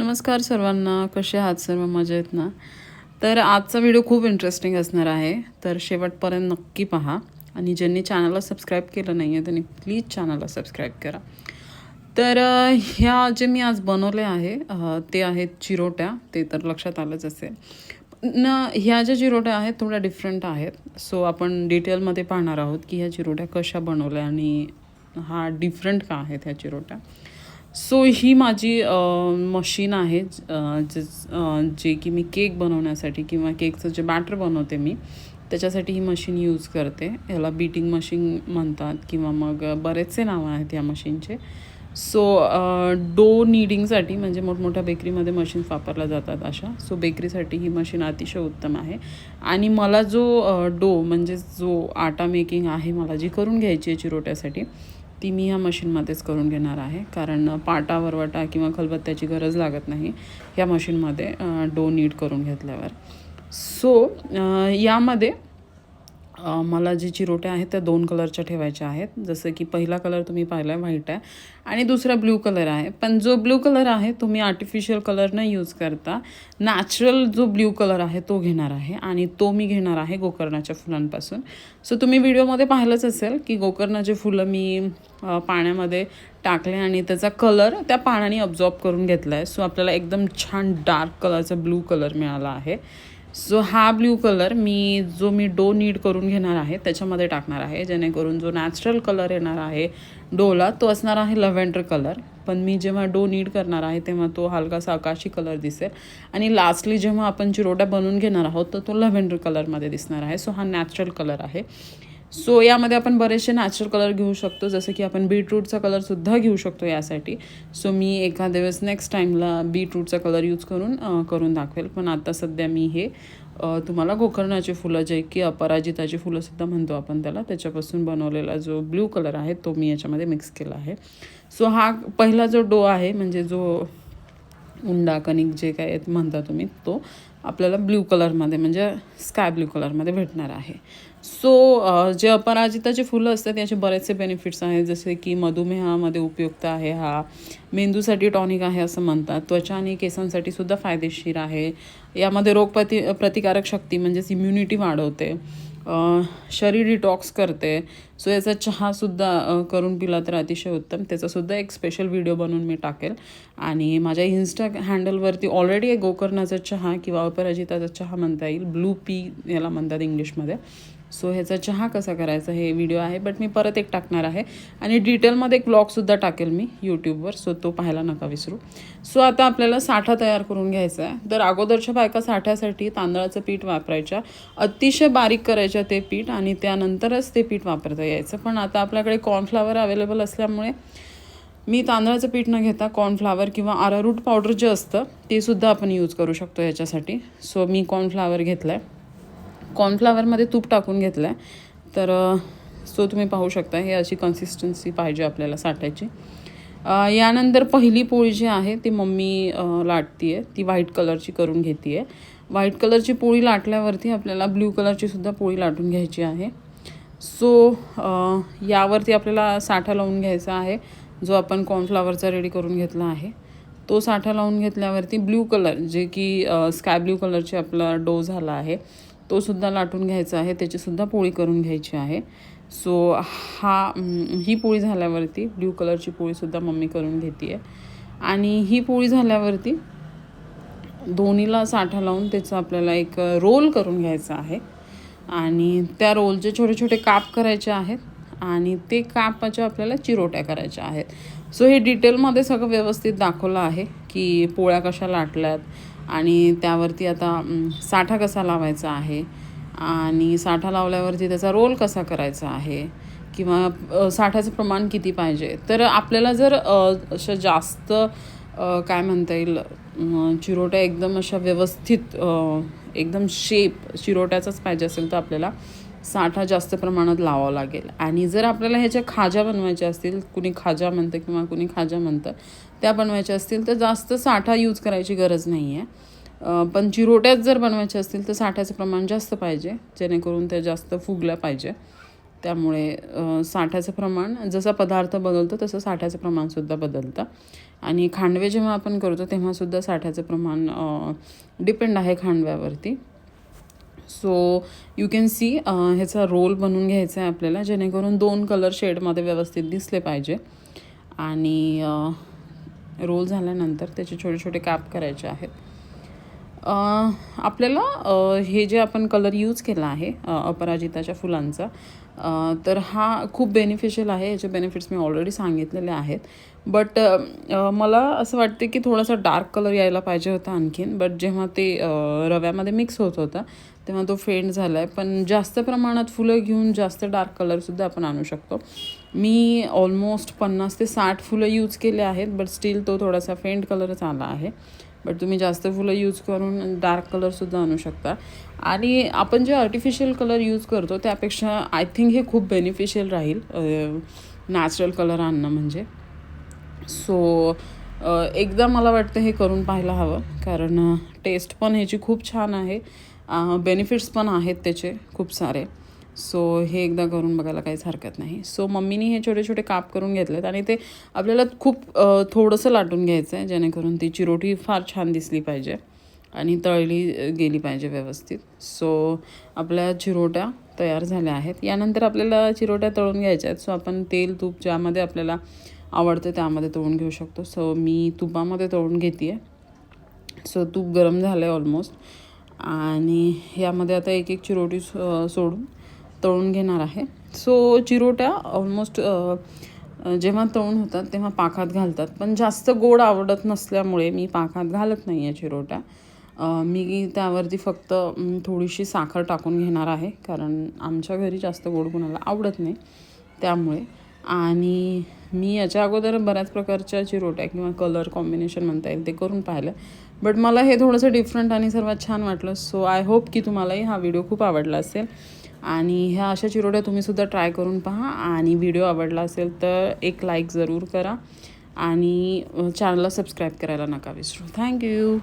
नमस्कार सर्वांना कसे आहात सर्व? मजा आहेत ना? तर आजचा व्हिडिओ खूप इंटरेस्टिंग असणार आहे. तर शेवटपर्यंत नक्की पहा. आणि ज्यांनी चॅनलला सबस्क्राईब केलं नाही आहे त्यांनी प्लीज चॅनलला सबस्क्राईब करा. तर ह्या जे मी आज बनवले आहे ते आहेत चिरोट्या. ते तर लक्षात आलंच असेल. न ह्या ज्या चिरोट्या आहेत थोड्या डिफरंट आहेत. सो आपण डिटेलमध्ये पाहणार आहोत की ह्या चिरोट्या कशा बनवल्या आणि हा डिफरंट का आहेत ह्या चिरोट्या. सो ही माझी मशीन आहे ज- जे जे की मी केक बनवण्यासाठी किंवा केकचं जे बॅटर बनवते मी त्याच्यासाठी ही मशीन यूज करते. ह्याला बीटिंग मशीन म्हणतात किंवा मग बरेचसे नावं आहेत या मशीनचे सो डो नीडिंगसाठी म्हणजे मोठमोठ्या बेकरीमध्ये मशीन्स वापरल्या जातात अशा. सो बेकरीसाठी ही मशीन अतिशय उत्तम आहे. आणि मला जो डो म्हणजे जो आटा मेकिंग आहे मला जी करून घ्यायची आहे चिरोट्यासाठी ती मी ह्या मशीनमध्येच करून घेणार आहे. कारण पाटा वरवटा किंवा खलबत्त्याची गरज लागत नाही. ह्या मशीनमध्ये डो नीट करून घेतल्यावर. सो यामध्ये मला जे चिरोट्या आहेत त्या दोन कलरच्या ठेवायच्या आहेत. जसं की पहिला कलर तुम्ही पाहिला आहे व्हाईट आहे. आणि दुसरा ब्ल्यू कलर आहे. पण जो ब्ल्यू कलर आहे तुम्ही आर्टिफिशियल कलर न यूज करता नॅचरल जो ब्ल्यू कलर आहे तो घेणार आहे. आणि तो मी घेणार आहे गोकर्णाच्या फुलांपासून. सो तुम्ही व्हिडिओमध्ये पाहिलंच असेल की गोकर्णाचे फुलं मी पाण्यामध्ये टाकले आणि त्याचा कलर त्या पाण्याने अब्झॉर्ब करून घेतला आहे सो आपल्याला एकदम छान डार्क कलरचा ब्लू कलर मिळाला आहे. सो हा ब्ल्यू कलर मी जो मी डो नीड करून घेणार आहे त्याच्यामध्ये टाकणार आहे जेणेकरून जो नॅचरल कलर येणार आहे डोला तो असणार आहे लव्हेंडर कलर पण मी जेव्हा डो नीड करणार आहे तेव्हा तो हलकासा आकाशी कलर दिसेल. आणि लास्टली जेव्हा आपण चिरोट्या बनवून घेणार आहोत तर तो लव्हेंडर कलरमध्ये दिसणार आहे. सो हा नॅचरल कलर आहे. सो यामध्ये आपण बरेचसे नॅचरल कलर घेऊ शकतो. जसं की आपण बीटरूटचा कलरसुद्धा घेऊ शकतो यासाठी. सो मी एखाद्या वेळेस नेक्स्ट टाईमला बीटरूटचा कलर यूज करून करून दाखवेल. पण आता सध्या मी हे तुम्हाला गोकर्णाची फुलं जे की अपराजिताची फुलंसुद्धा म्हणतो आपण त्याला त्याच्यापासून बनवलेला जो ब्ल्यू कलर आहे तो मी याच्यामध्ये मिक्स केला आहे. सो हा पहिला जो डो आहे म्हणजे जो उंडा कणिक जे काय आहेत म्हणता तुम्ही तो आपल्याला ब्ल्यू कलरमध्ये म्हणजे स्काय ब्ल्यू कलरमध्ये भेटणार आहे. सो जे अपराजिताचे फुलं असतात याचे बरेचसे बेनिफिट्स आहेत. जसे की मधुमेहामध्ये उपयुक्त आहे हा. मेंदूसाठी टॉनिक आहे असं म्हणतात. त्वचा आणि केसांसाठी सुद्धा फायदेशीर आहे. यामध्ये रोगप्रति प्रतिकारक शक्ती म्हणजेच इम्युनिटी वाढवते. शरीर डिटॉक्स करते. सो याचा चहासुद्धा करून पिला तर अतिशय उत्तम. त्याचासुद्धा एक स्पेशल व्हिडिओ बनवून मी टाकेल. आणि माझ्या इन्स्टा हँडलवरती ऑलरेडी एक गोकर्णाचा चहा किंवा अपराजिताचा चहा म्हणता येईल. ब्लू पी याला म्हणतात इंग्लिशमध्ये. सो ह्याचा चहा कसा करायचा हे व्हिडिओ आहे बट मी परत एक टाकणार आहे. आणि डिटेलमध्ये एक ब्लॉगसुद्धा टाकेल मी यूट्यूबवर सो तो पाहायला नका विसरू. सो आता आपल्याला साठा तयार करून घ्यायचा आहे. तर अगोदरच्या बायका साठ्यासाठी तांदळाचं पीठ वापरायच्या अतिशय बारीक करायच्या ते पीठ आणि त्यानंतरच ते पीठ वापरता यायचं. पण आता आपल्याकडे कॉर्नफ्लावर अवेलेबल असल्यामुळे मी तांदळाचं पीठ न घेता कॉर्नफ्लावर किंवा आरारूट पावडर जे असतं ते सुद्धा आपण यूज करू शकतो याच्यासाठी. सो मी कॉर्नफ्लावर घेतलं आहे कॉर्नफ्लावरमध्ये तूप टाकून घेतलं आहे तर सो तुम्ही पाहू शकता हे अशी कन्सिस्टन्सी पाहिजे आपल्याला साठायची. यानंतर पहिली पोळी जी आहे ती मम्मी लाटती आहे ती व्हाईट कलरची करून घेते आहे व्हाईट कलरची पोळी लाटल्यावरती आपल्याला ब्ल्यू कलरची सुद्धा पोळी लाटून घ्यायची आहे. सो यावरती आपल्याला साठा लावून घ्यायचा आहे जो आपण कॉर्नफ्लावरचा रेडी करून घेतला आहे. तो साठा लावून घेतल्यावरती ब्ल्यू कलर जे की स्काय ब्ल्यू कलरची आपला डो झाला आहे तो सुद्धा लाटून घ्यायचा आहे त्याचीसुद्धा पोळी करून घ्यायची आहे. सो हा ही पोळी झाल्यावरती ब्ल्यू कलरची पोळीसुद्धा मम्मी करून घेते आहे आणि ही पोळी झाल्यावरती दोन्हीला साठा लावून त्याचा आपल्याला एक रोल करून घ्यायचा आहे. आणि त्या रोलचे छोटे छोटे काप करायचे आहेत आणि ते कापाच्या आपल्याला चिरोट्या करायच्या आहेत. सो हे डिटेलमध्ये सगळं व्यवस्थित दाखवलं आहे की पोळ्या कशा लाटल्यात आणि त्यावरती आता साठा कसा लावायचा आहे? आणि साठा लावल्यावरती त्याचा रोल कसा करायचा आहे? किंवा साठ्याचं प्रमाण किती पाहिजे? तर आपल्याला जर अशा जास्त काय म्हणता येईल चिरोट्या एकदम अशा व्यवस्थित एकदम शेप चिरोट्याचाच पाहिजे असेल तर आपल्याला साठा जास्त प्रमाणात लावावं लागेल. आणि जर आपल्याला ह्याच्या खाजा बनवायच्या असतील कुणी खाजा म्हणतं किंवा कुणी खाजा म्हणतं त्या बनवायच्या असतील तर जास्त साठा यूज करायची गरज नाही आहे पण चिरोट्यात जर बनवायच्या असतील तर साठ्याचं प्रमाण जास्त पाहिजे जेणेकरून त्या जास्त फुगल्या पाहिजे. त्यामुळे साठ्याचं प्रमाण जसा पदार्थ बदलतो तसं साठ्याचं प्रमाणसुद्धा बदलतं. आणि खांडवे जेव्हा आपण करतो तेव्हासुद्धा साठ्याचं प्रमाण डिपेंड आहे खांडव्यावरती. सो यू कॅन सी ह्याचा रोल बनवून घ्यायचा आहे आपल्याला जेणेकरून दोन कलर शेडमध्ये व्यवस्थित दिसले पाहिजे. आणि रोल झाल्यानंतर त्याचे छोटे छोटे कॅप करायचे आहेत. आपल्याला हे जे आपण कलर यूज केला आहे अपराजिताच्या फुलांचा तर हा खूप बेनिफिशियल आहे. याचे बेनिफिट्स मी ऑलरेडी सांगितलेले आहेत. बट मला असं वाटते की थोडासा डार्क कलर यायला पाहिजे होता आणखीन. बट जेव्हा ते रव्यामध्ये मिक्स होत होता तेव्हा तो फेंट झाला आहे पण जास्त प्रमाणात फुलं घेऊन जास्त डार्क कलरसुद्धा आपण आणू शकतो. मी ऑलमोस्ट पन्नास ते साठ फुलं यूज केले आहेत बट स्टील तो थोडासा फेंट कलरच आला आहे. बट तुम्ही जास्त फुलं यूज करून डार्क कलरसुद्धा आणू शकता. आणि आपण जे आर्टिफिशियल कलर यूज करतो त्यापेक्षा आय थिंक हे खूप बेनिफिशियल राहील नॅचरल कलर आणणं म्हणजे. सो एकदा मला वाटतं हे करून पाहायला हवं कारण टेस्ट पण ह्याची खूप छान आहे. बेनिफिट्स पण आहेत त्याचे खूप सारे. सो हे एकदा करून बघायला काहीच हरकत नाही. सो मम्मीनी हे छोटे छोटे काप करून घेतलेत आणि ते आपल्याला खूप थोडंसं लाटून घ्यायचं आहे जेणेकरून ती चिरोटी फार छान दिसली पाहिजे आणि तळली गेली पाहिजे व्यवस्थित. सो आपल्या चिरोट्या तयार झाल्या आहेत. यानंतर आपल्याला चिरोट्या तळून घ्यायच्या आहेत. सो आपण तेल तूप ज्यामध्ये आपल्याला आवडतं त्यामध्ये तळून घेऊ शकतो. सो मी तुपामध्ये तळून घेते आहे सो तूप गरम झालं आहे ऑलमोस्ट आणि यामध्ये आता एक एक चिरोटी सो- सोडून तळून घेणार आहे. सो चिरोट्या ऑलमोस्ट जेव्हा तळून होतात तेव्हा पाकात घालतात. पण जास्त गोड आवडत नसल्यामुळे मी पाकात घालत नाही आहे चिरोट्या. मी त्यावरती फक्त थोडीशी साखर टाकून घेणार आहे. कारण आमच्या घरी जास्त गोड कोणाला आवडत नाही. त्यामुळे. आणि मी याच्या अगोदर बऱ्याच प्रकारच्या चिरोट्या किंवा कलर कॉम्बिनेशन म्हणता येईल ते करून पाहिलं. बट मला हे थोडंसं डिफरंट आणि सर्वात छान वाटलं. सो आय होप की तुम्हालाही हा व्हिडिओ खूप आवडला असेल. आणि ह्या अशा चिरोड्या तुम्हीसुद्धा ट्राय करून पहा. आणि व्हिडिओ आवडला असेल तर एक लाईक जरूर करा. आणि चॅनलला सबस्क्राईब करायला नका विसरू. थँक्यू